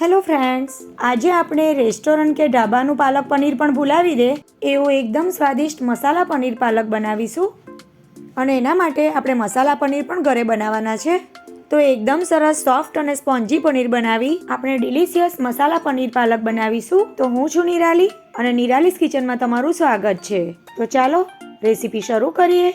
Hello friends, આજે આપણે restaurant કે ઢાબાનું પાલક પનીર પણ ભૂલાવી દે એવો એકદમ સ્વાદિષ્ટ મસાલા પનીર પાલક બનાવીશું. અને એના માટે આપણે મસાલા પનીર પણ ઘરે બનાવવાના છે. તો એકદમ સરસ સોફ્ટ અને સ્પોન્જી પનીર બનાવી આપણે ડિલિશિયસ મસાલા પનીર પાલક બનાવીશું. તો હું છું નિરાલી અને નિરાલીસ કિચનમાં તમારું સ્વાગત છે. તો ચાલો રેસીપી શરૂ કરીએ.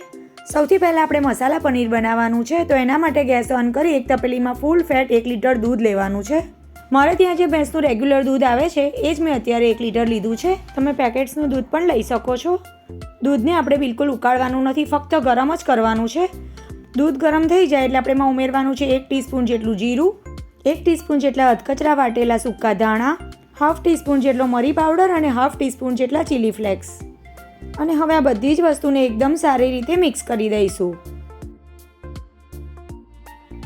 સૌથી પહેલાં આપણે મસાલા પનીર બનાવવાનું છે. તો એના માટે ગેસ ઓન કરી એક તપેલીમાં ફૂલ ફેટ એક લીટર દૂધ લેવાનું છે. મારે ત્યાં જે ભેંસનું રેગ્યુલર દૂધ આવે છે, એ જ મેં અત્યારે એક લીટર લીધું છે. તમે પેકેટ્સનું દૂધ પણ લઈ શકો છો. દૂધને આપણે બિલકુલ ઉકાળવાનું નથી, ફક્ત ગરમ જ કરવાનું છે. દૂધ ગરમ થઈ જાય એટલે આપણે એમાં ઉમેરવાનું છે એક ટીસ્પૂન જેટલું જીરું, એક ટીસ્પૂન જેટલા અધકચરા વાટેલા સૂકા ધાણા, હાફ ટીસ્પૂન જેટલો મરી પાવડર અને હાફ ટીસ્પૂન જેટલા ચીલી ફ્લેક્સ અને હવે આ બધી જ વસ્તુને એકદમ સારી રીતે મિક્સ કરી દઈશું.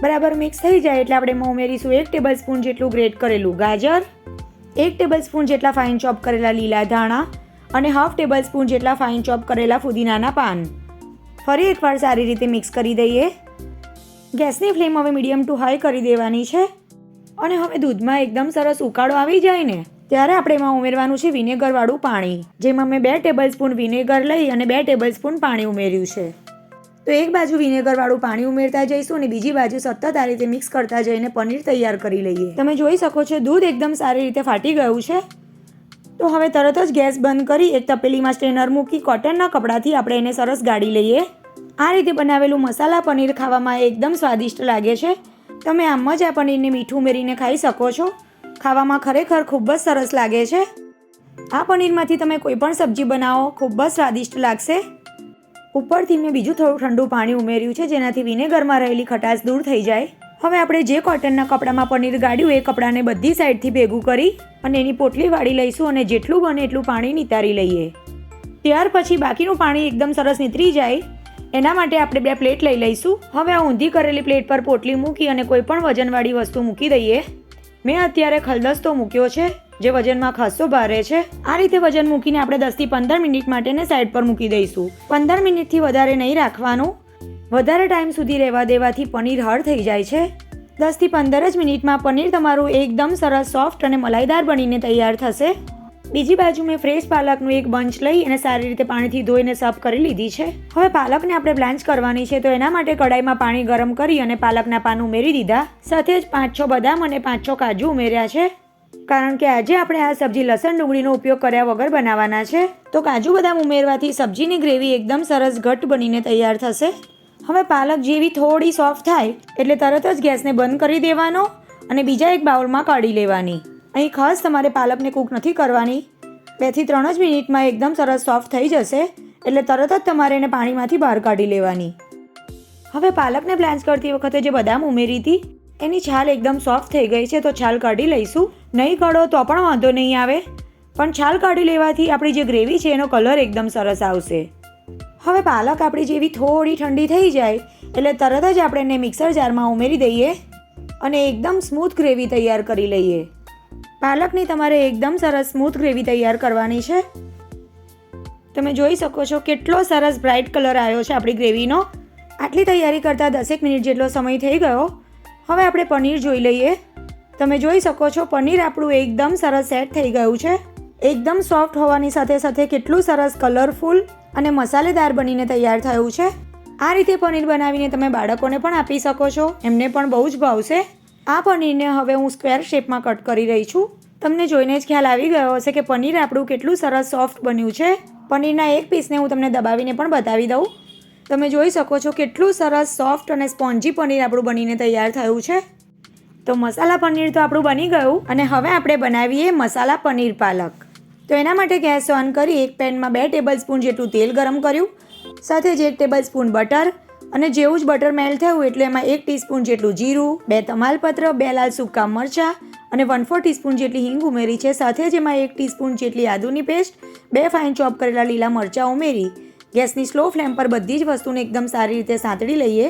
બરાબર મિક્સ થઈ જાય એટલે આપણે એમાં ઉમેરીશું એક ટેબલ સ્પૂન જેટલું ગ્રેટ કરેલું ગાજર, એક ટેબલ સ્પૂન જેટલા ફાઇન ચોપ કરેલા લીલા ધાણા અને હાફ ટેબલ સ્પૂન જેટલા ફાઇન ચોપ કરેલા ફુદીનાના પાન. ફરી એકવાર સારી રીતે મિક્સ કરી દઈએ. ગેસની ફ્લેમ હવે મીડિયમ ટુ હાઈ કરી દેવાની છે અને હવે દૂધમાં એકદમ સરસ ઉકાળો આવી જાય ને, ત્યારે આપણે એમાં ઉમેરવાનું છે વિનેગરવાળું પાણી, જેમાં મેં બે ટેબલ સ્પૂન વિનેગર લઈ અને બે ટેબલ સ્પૂન પાણી ઉમેર્યું છે. તો એક બાજુ વિનેગરવાળું પાણી ઉમેરતા જઈશું અને બીજી બાજુ સતત આ રીતે મિક્સ કરતા જઈને પનીર તૈયાર કરી લઈએ. તમે જોઈ શકો છો, દૂધ એકદમ સારી રીતે ફાટી ગયું છે. તો હવે તરત જ ગેસ બંધ કરી એક તપેલીમાં સ્ટ્રેનર મૂકી કોટનના કપડાથી આપણે એને સરસ ગાળી લઈએ. આ રીતે બનાવેલું મસાલા પનીર ખાવામાં એકદમ સ્વાદિષ્ટ લાગે છે. તમે આમ જ આ પનીરને મીઠું ઉમેરીને ખાઈ શકો છો. ખાવામાં ખરેખર ખૂબ જ સરસ લાગે છે. આ પનીરમાંથી તમે કોઈ પણ સબ્જી બનાવો, ખૂબ જ સ્વાદિષ્ટ લાગશે. ઉપરથી મેં બીજું થોડું ઠંડુ પાણી ઉમેર્યું છે, જેનાથી વિનેગરમાં રહેલી ખટાશ દૂર થઈ જાય. હવે આપણે જે કોટનના કપડામાં પનીર ગાળ્યું, એ કપડાને બધી સાઈડથી ભેગું કરી અને એની પોટલી વાળી લઈશું અને જેટલું બને એટલું પાણી નિતારી લઈએ. ત્યાર પછી બાકીનું પાણી એકદમ સરસ નીતરી જાય. એના માટે આપણે બે પ્લેટ લઈ લઈશું. હવે આ ઊંધી કરેલી પ્લેટ પર પોટલી મૂકી અને કોઈ પણ વજનવાળી વસ્તુ મૂકી દઈએ. મેં અત્યારે ખલદસ્તો મૂક્યો છે. જે વજનમાં ખાસો ભારે છે, આ રીતે વજન મૂકીને આપણે દસથી પંદર મિનિટ માટેને સાઈડ પર મૂકી દઈશું. પંદર મિનિટથી વધારે નહીં રાખવાનું. વધારે ટાઈમ સુધી રહેવા દેવાથી પનીર હળ થઈ જાય છે. દસથી પંદર જ મિનિટમાં પનીર તમારું એકદમ સરસ સોફ્ટ અને મલાઈદાર બનીને તૈયાર થશે. બીજી બાજુ મેં ફ્રેશ પાલકનું એક બંચ લઈ અને સારી રીતે પાણીથી ધોઈને સફ કરી લીધી છે. હવે પાલકને આપણે બ્લાન્ચ કરવાની છે, તો એના માટે કડાઈમાં પાણી ગરમ કરી અને પાલકના પાન ઉમેરી દીધા. સાથે જ પાંચ છ બદામ અને પાંચ છ કાજુ ઉમેર્યા છે. કારણ કે આજે આપણે આ સબ્જી લસણ ડુંગળીનો ઉપયોગ કર્યા વગર બનાવવાના છે. તો કાજુ બદામ ઉમેરવાથી સબ્જીની ગ્રેવી એકદમ સરસ ઘટ બનીને તૈયાર થશે. હવે પાલક જેવી થોડી સોફ્ટ થાય એટલે તરત જ ગેસને બંધ કરી દેવાનો અને બીજા એક બાઉલમાં કાઢી લેવાની. અહીં ખાસ તમારે પાલકને કૂક નથી કરવાની. બેથી ત્રણ જ મિનિટમાં એકદમ સરસ સોફ્ટ થઈ જશે એટલે તરત જ તમારે એને પાણીમાંથી બહાર કાઢી લેવાની. હવે પાલકને બ્લાન્ચ કરતી વખતે જે બદામ ઉમેરી હતી એની છાલ એકદમ સોફ્ટ થઈ ગઈ છે, તો છાલ કાઢી લઈશું. નહીં કાઢો તો પણ વાંધો નહીં આવે. પણ છાલ કાઢી લેવાથી આપણી જે ગ્રેવી છે, એનો કલર એકદમ સરસ આવશે. હવે પાલક આપણી જેવી થોડી ઠંડી થઈ જાય, એટલે તરત જ આપણે એને મિક્સર જારમાં ઉમેરી દઈએ અને એકદમ સ્મૂથ ગ્રેવી તૈયાર કરી લઈએ. પાલકની તમારે એકદમ સરસ સ્મૂથ ગ્રેવી તૈયાર કરવાની છે. તમે જોઈ શકો છો કેટલો સરસ બ્રાઇટ કલર આવ્યો છે આપણી ગ્રેવીનો. આટલી તૈયારી કરતાં દસેક મિનિટ જેટલો સમય થઈ ગયો. હવે આપણે પનીર જોઈ લઈએ. તમે જોઈ શકો છો, પનીર આપણું એકદમ સરસ સેટ થઈ ગયું છે. એકદમ સોફ્ટ હોવાની સાથે સાથે કેટલું સરસ કલરફુલ અને મસાલેદાર બનીને તૈયાર થયું છે. આ રીતે પનીર બનાવીને તમે બાળકોને પણ આપી શકો છો. એમને પણ બહુ જ ભાવશે. આ પનીરને હવે હું સ્ક્વેર શેપમાં કટ કરી રહી છું. તમને જોઈને જ ખ્યાલ આવી ગયો હશે કે પનીર આપણું કેટલું સરસ સોફ્ટ બન્યું છે. પનીરના એક પીસને હું તમને દબાવીને પણ બતાવી દઉં. તમે જોઈ શકો છો કેટલું સરસ સોફ્ટ અને સ્પોન્જી પનીર આપણું બનીને તૈયાર થયું છે. તો મસાલા પનીર તો આપણું બની ગયું અને હવે આપણે બનાવીએ મસાલા પનીર પાલક. તો એના માટે ગેસ ઓન કરી એક પેનમાં બે ટેબલ સ્પૂન જેટલું તેલ ગરમ કર્યું, સાથે જ એક ટેબલ સ્પૂન બટર અને જેવું જ બટર મેલ્ટ થયું એટલે એમાં એક ટીસ્પૂન જેટલું જીરું, બે તમાલપત્ર, બે લાલ સૂકા મરચાં અને વન ફોર ટીસ્પૂન જેટલી હિંગ ઉમેરી છે, સાથે જ એમાં એક ટીસ્પૂન જેટલી આદુની પેસ્ટ, બે ફાઇન ચોપ કરેલા લીલા મરચાં ઉમેરી ગેસની સ્લો ફ્લેમ પર બધી જ વસ્તુને એકદમ સારી રીતે સાંતળી લઈએ.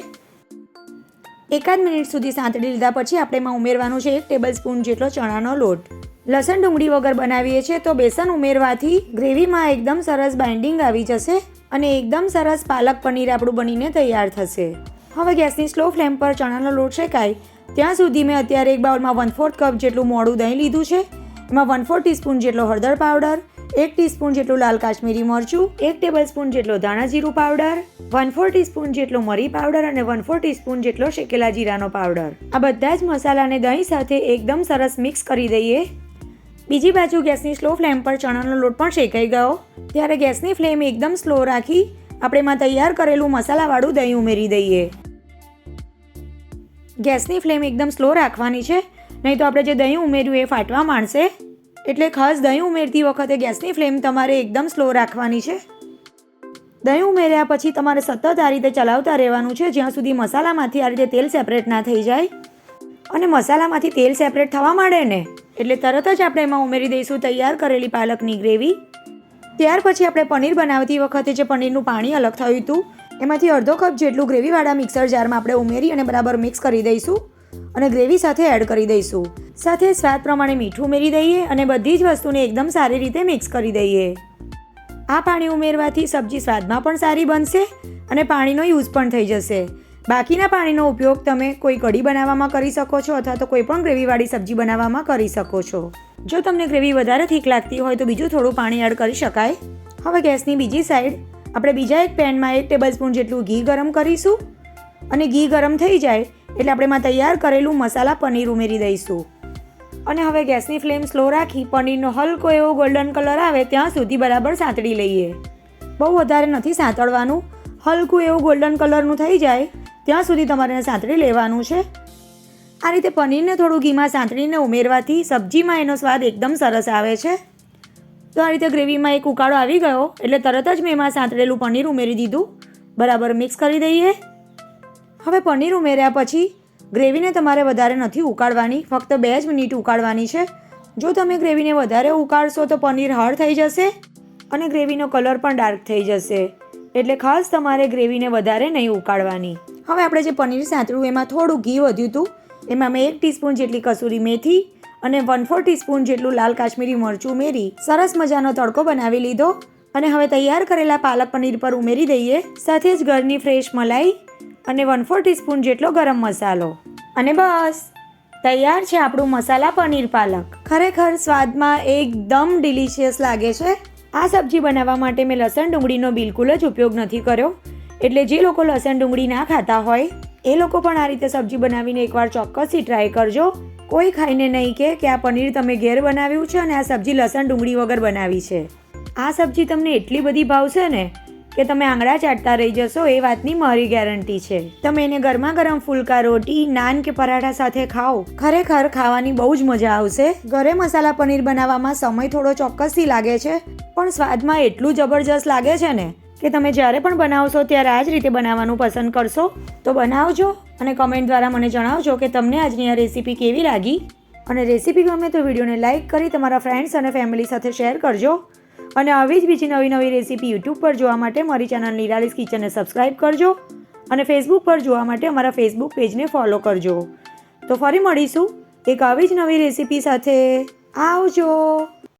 એકાદ મિનિટ સુધી સાંતળી લીધા પછી આપણે એમાં ઉમેરવાનું છે એક ટેબલ સ્પૂન જેટલો ચણાનો લોટ. લસણ ડુંગળી વગર બનાવીએ છીએ તો બેસન ઉમેરવાથી ગ્રેવીમાં એકદમ સરસ બાઇન્ડિંગ આવી જશે અને એકદમ સરસ પાલક પનીર આપણું બનીને તૈયાર થશે. હવે ગેસની સ્લો ફ્લેમ પર ચણાનો લોટ શેકાય. ત્યાં સુધી મેં અત્યારે એક બાઉલમાં વન ફોર્થ કપ જેટલું મોડું દહીં લીધું છે. એમાં વન ફોર્થ ટીસ્પૂન જેટલો હળદર પાવડર એક ટીસ્પૂન જેટલું લાલ કાશ્મીરી મરચું, એક ટેબલ સ્પૂન જેટલો ધાણા જીરું પાવડર વન ફોર ટીસ્પૂન જેટલો મરી પાવડર અને વન ફોર ટીસ્પૂન જેટલો શેકેલા જીરાનો પાવડર. આ બધા જ મસાલાને દહીં સાથે એકદમ સરસ મિક્સ કરી દઈએ. બીજી બાજુ ગેસની સ્લો ફ્લેમ પર ચણાનો લોટ પણ શેકાઈ ગયો. ત્યારે ગેસની ફ્લેમ એકદમ સ્લો રાખી આપણે એમાં તૈયાર કરેલું મસાલાવાળું દહીં ઉમેરી દઈએ. ગેસની ફ્લેમ એકદમ સ્લો રાખવાની છે, નહીં તો આપણે જે દહીં ઉમેર્યું એ ફાટવા માંડશે. એટલે ખાસ દહીં ઉમેરતી વખતે ગેસની ફ્લેમ તમારે એકદમ સ્લો રાખવાની છે. દહીં ઉમેર્યા પછી તમારે સતત આ રીતે ચલાવતા રહેવાનું છે, જ્યાં સુધી મસાલામાંથી આ રીતે તેલ સેપરેટ ના થઈ જાય. અને મસાલામાંથી તેલ સેપરેટ થવા માંડે ને, એટલે તરત જ આપણે એમાં ઉમેરી દઈશું તૈયાર કરેલી પાલકની ગ્રેવી. ત્યાર પછી આપણે પનીર બનાવતી વખતે જે પનીરનું પાણી અલગ થયું હતું, એમાંથી અડધો કપ જેટલું ગ્રેવીવાળા મિક્સર જારમાં આપણે ઉમેરી અને બરાબર મિક્સ કરી દઈશું. અને ગ્રેવી સાથે એડ કરી દઈશું. સાથે સ્વાદ પ્રમાણે મીઠું ઉમેરી દઈએ અને બધી જ વસ્તુને એકદમ સારી રીતે મિક્સ કરી દઈએ. આ પાણી ઉમેરવાથી સબ્જી સ્વાદમાં પણ સારી બનશે અને પાણીનો યુઝ પણ થઈ જશે. બાકીના પાણીનો ઉપયોગ તમે કોઈ કઢી બનાવવામાં કરી શકો છો અથવા તો કોઈ પણ ગ્રેવીવાળી સબ્જી બનાવવામાં કરી શકો છો. જો તમને ગ્રેવી વધારે થીક લાગતી હોય તો બીજું થોડું પાણી એડ કરી શકાય. હવે ગેસની બીજી સાઈડ આપણે બીજા એક પેનમાં એક ટેબલ સ્પૂન જેટલું ઘી ગરમ કરીશું. અને ઘી ગરમ થઈ જાય એટલે આપણે એમાં તૈયાર કરેલું મસાલા પનીર ઉમેરી દઈશું. અને હવે ગેસની ફ્લેમ સ્લો રાખી પનીરનો હલકો એવો ગોલ્ડન કલર આવે ત્યાં સુધી બરાબર સાંતળી લઈએ. બહુ વધારે નથી સાંતળવાનું. હલકું એવું ગોલ્ડન કલરનું થઈ જાય, ત્યાં સુધી તમારે સાંતળી લેવાનું છે. આ રીતે પનીરને થોડું ઘીમાં સાંતળીને ઉમેરવાથી સબ્જીમાં એનો સ્વાદ એકદમ સરસ આવે છે. તો આ રીતે ગ્રેવીમાં એક ઉકાળો આવી ગયો, એટલે તરત જ મેં એમાં સાંતળેલું પનીર ઉમેરી દીધું. બરાબર મિક્સ કરી દઈએ. હવે પનીર ઉમેર્યા પછી ગ્રેવીને તમારે વધારે નથી ઉકાળવાની, ફક્ત બે જ મિનિટ ઉકાળવાની છે. જો તમે ગ્રેવીને વધારે ઉકાળશો તો પનીર હળ થઈ જશે અને ગ્રેવીનો કલર પણ ડાર્ક થઈ જશે. એટલે ખાસ તમારે ગ્રેવીને વધારે નહીં ઉકાળવાની. હવે આપણે જે પનીર સાંતળ્યું એમાં થોડું ઘી વધ્યું હતું. એમાં મેં એક ટીસ્પૂન જેટલી કસૂરી મેથી અને વન ફોર ટીસ્પૂન જેટલું લાલ કાશ્મીરી મરચું ઉમેરી સરસ મજાનો તડકો બનાવી લીધો. અને હવે તૈયાર કરેલા પાલક પનીર પર ઉમેરી દઈએ. સાથે જ ઘરની ફ્રેશ મલાઈ અને વન ફોર ટીસ્પૂન જેટલો ગરમ મસાલો. અને બસ. તૈયાર છે આપણું મસાલા પનીર પાલક. ખરેખર સ્વાદમાં એકદમ ડિલિશિયસ લાગે છે. આ સબ્જી બનાવવા માટે મેં લસણ ડુંગળીનો બિલકુલ જ ઉપયોગ નથી કર્યો. એટલે જે લોકો લસણ ડુંગળી ના ખાતા હોય, એ લોકો પણ આ રીતે સબ્જી બનાવીને એકવાર ચોક્કસથી ટ્રાય કરજો. કોઈ ખાઈને નહીં કે કે આ પનીર તમે ઘેર બનાવ્યું છે અને આ સબ્જી લસણ ડુંગળી વગર બનાવી છે. આ સબ્જી તમને એટલી બધી ભાવશે ને કે તમે આંગળા ચાટતા રહી જશો એ વાતની મારી ગેરંટી છે. તમે એને ગરમા ગરમ ફુલકા, રોટી, નાન કે પરાઠા સાથે ખાઓ. ખરેખર ખાવાની બહુ જ મજા આવશે. ઘરે મસાલા પનીર બનાવવામાં સમય થોડો ચોક્કસથી લાગે છે, પણ સ્વાદમાં એટલું જબરજસ્ત લાગે છે ને કે તમે જ્યારે પણ બનાવશો ત્યારે આ જ રીતે બનાવવાનું પસંદ કરશો. તો બનાવજો અને કમેન્ટ દ્વારા મને જણાવજો કે તમને આજની આ રેસીપી કેવી લાગી. અને રેસીપી ગમે તો વિડીયોને લાઇક કરી તમારા ફ્રેન્ડ્સ અને ફેમિલી સાથે શેર કરજો. અને આવી જ બીજી નવી નવી રેસીપી યુટ્યુબ પર જોવા માટે મારી ચેનલ નિરાલીસ કિચનને સબસ્ક્રાઇબ કરજો અને ફેસબુક પર જોવા માટે અમારા ફેસબુક પેજને ફોલો કરજો. તો ફરી મળીશું એક આવી જ નવી રેસીપી સાથે. આવજો!